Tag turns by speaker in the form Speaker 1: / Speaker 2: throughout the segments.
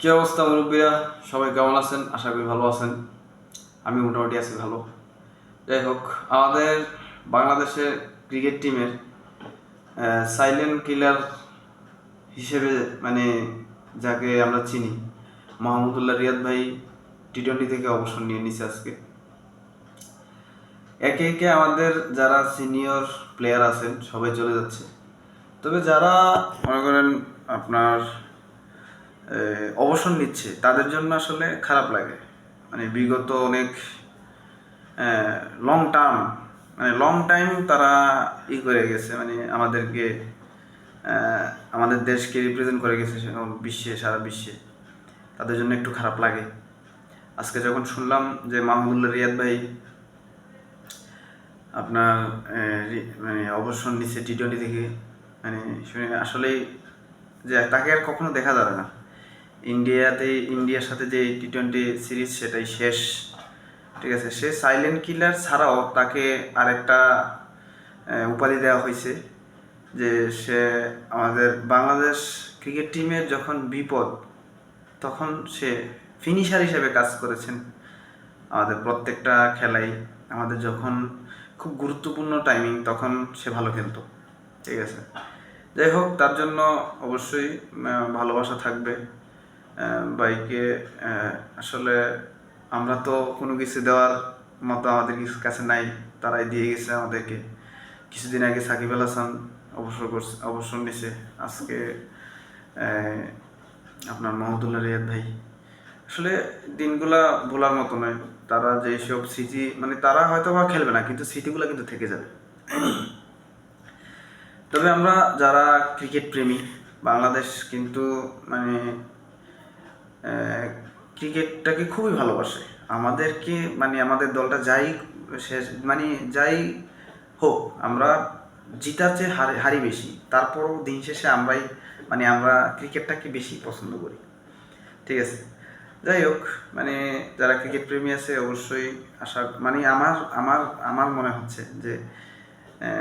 Speaker 1: কি অবস্থা, মুরব্বীরা? সবাই কেমন আছেন? আশা করি ভালো আছেন। আমি মোটামুটি আছি ভালো। যাই হোক, আমাদের বাংলাদেশের ক্রিকেট টিমের সাইলেন্ট কিলার হিসেবে মানে যাকে আমরা চিনি, মাহমুদুল্লাহ রিয়াদ ভাই টি টোয়েন্টি থেকে অবসর নিয়ে নিছে আজকে। একে একে আমাদের যারা সিনিয়র প্লেয়ার আছেন, সবাই চলে যাচ্ছে। তবে যারা, মনে করেন আপনার অবসর নিচ্ছে, তাদের জন্য আসলে খারাপ লাগে। মানে বিগত অনেক লং টার্ম মানে লং টাইম তারা ই করে গেছে মানে আমাদেরকে আমাদের দেশকে রিপ্রেজেন্ট করে গেছে বিশ্বে, সারা বিশ্বে। তাদের জন্য একটু খারাপ লাগে। আজকে যখন শুনলাম যে মাহমুদুল্লাহ রিয়াদ ভাই আপনার মানে অবসর নিচ্ছে টি টোয়েন্টি থেকে মানে শুনে আসলেই যে তাকে আর কখনো দেখা যাবে না। ইন্ডিয়াতে, ইন্ডিয়ার সাথে যে টি টোয়েন্টি সিরিজ সেটাই শেষ। ঠিক আছে? সে সাইলেন্ট কিলার ছাড়াও তাকে আরেকটা উপাধি দেওয়া হয়েছে যে সে আমাদের বাংলাদেশ ক্রিকেট টিমের যখন বিপদ, তখন সে ফিনিশার হিসেবে কাজ করেছেন আমাদের প্রত্যেকটা খেলাই। আমাদের যখন খুব গুরুত্বপূর্ণ টাইমিং তখন সে ভালো খেলতো। ঠিক আছে? যাই হোক, তার জন্য অবশ্যই ভালোবাসা থাকবে। বাইকে আসলে আমরা তো কোনো কিছু দেওয়ার মতো আমাদের কিছু কাছে নাই, তারাই দিয়ে গেছে আমাদেরকে। কিছুদিন আগে সাকিব আল হাসান অবসর করছে, অবসর নিছে। আজকে আপনার মাহমুদুল্লাহ রিয়াদ ভাই। আসলে দিনগুলা ভোলার মতো নয়। তারা যে সব স্মৃতি মানে তারা হয়তো বা খেলবে না, কিন্তু স্মৃতিগুলো কিন্তু থেকে যাবে। তবে আমরা যারা ক্রিকেট প্রেমী, বাংলাদেশ কিন্তু মানে ক্রিকেটটাকে খুবই ভালোবাসে। আমাদেরকে মানে আমাদের দলটা যাই শেষ মানে যাই হোক, আমরা জিতার চেয়ে হারি হারি বেশি। তারপরও দিন শেষে আমরাই মানে আমরা ক্রিকেটটাকে বেশি পছন্দ করি। ঠিক আছে? যাই হোক মানে যারা ক্রিকেট প্রেমী আছে, অবশ্যই আশা মানে আমার আমার আমার মনে হচ্ছে যে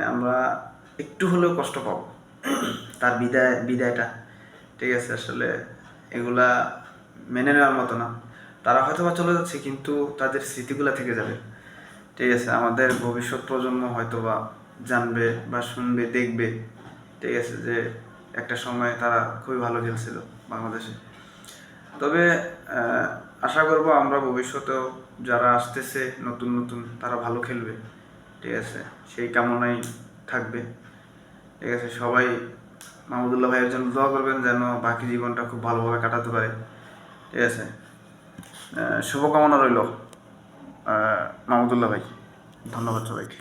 Speaker 1: আমরা একটু হলেও কষ্ট পাবো। তার বিদায়, বিদায়টা। ঠিক আছে? আসলে এগুলা মেনে নেওয়ার মতো না। তারা হয়তো বা চলে যাচ্ছে, কিন্তু তাদের স্মৃতিগুলো থেকে যাবে। ঠিক আছে, আমাদের ভবিষ্যৎ প্রজন্ম হয়তো বা জানবে বা শুনবে, দেখবে। ঠিক আছে, যে একটা সময় তারা খুবই ভালো খেলছিল বাংলাদেশে। তবে আশা করব আমরা ভবিষ্যতেও যারা আসতেছে, নতুন নতুন, তারা ভালো খেলবে। ঠিক আছে, সেই কামনাই থাকবে। ঠিক আছে, সবাই মাহমুদুল্লাহ ভাইয়ের জন্য দোয়া করবেন যেন বাকি জীবনটা খুব ভালোভাবে কাটাতে পারে। ঠিক আছে? শুভকামনা রইল মাহমুদুল্লাহ ভাই। ধন্যবাদ সবাইকে।